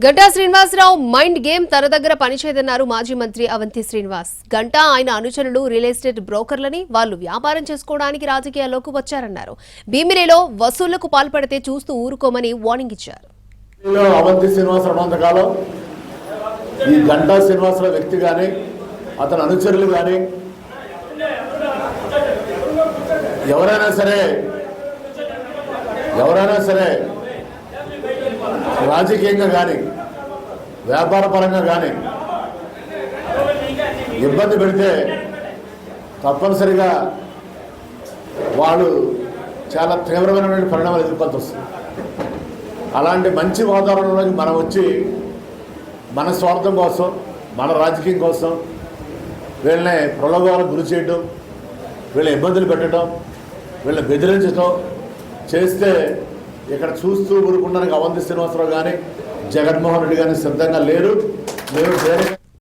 Ganta Srinivasarao mind game తన దగ్గర పనిచేయదన్నారు మాజీ మంత్రి అవంతి శ్రీనివాస్. గంటా ఆయన అనుచరులు రియల్ ఎస్టేట్ బ్రోకర్లని వాళ్ళు వ్యాపారం చేసుకోవడానికి రాజకీయాల్లోకి వచ్చారన్నారు. భీమిలిలో వసూళ్ళకు పాల్పడితే చూస్తూ ఊరుకోమని వార్నింగ్ ఇచ్చారు. అవంతి శ్రీనివాసరావు ఉన్నంతకాలం ఈ గంటా శ్రీనివాసరావు వ్యక్తి కానీ అతని అనుచరులు కానీ ఎవరైనా సరే ఎవరైనా సరే రాజకీయంగా కానీ వ్యాపార పరంగా కానీ ఇబ్బంది పెడితే తప్పనిసరిగా వాళ్ళు చాలా తీవ్రమైనటువంటి పరిణామాలు ఎదుర్కొల్సి వస్తుంది. అలాంటి మంచి వాతావరణంలోకి మనం వచ్చి మన స్వార్థం కోసం మన రాజకీయం కోసం వీళ్ళని ప్రలోభాలకు గురి చేయడం వీళ్ళ ఇబ్బందులు పెట్టడం వీళ్ళని బెదిరించడం చేస్తే ఇక్కడ చూస్తూ ఊరుకుండానికి అవంతి శ్రీనివాసరావు కానీ జగన్మోహన్ రెడ్డి కానీ సిద్ధంగా లేరు. మేము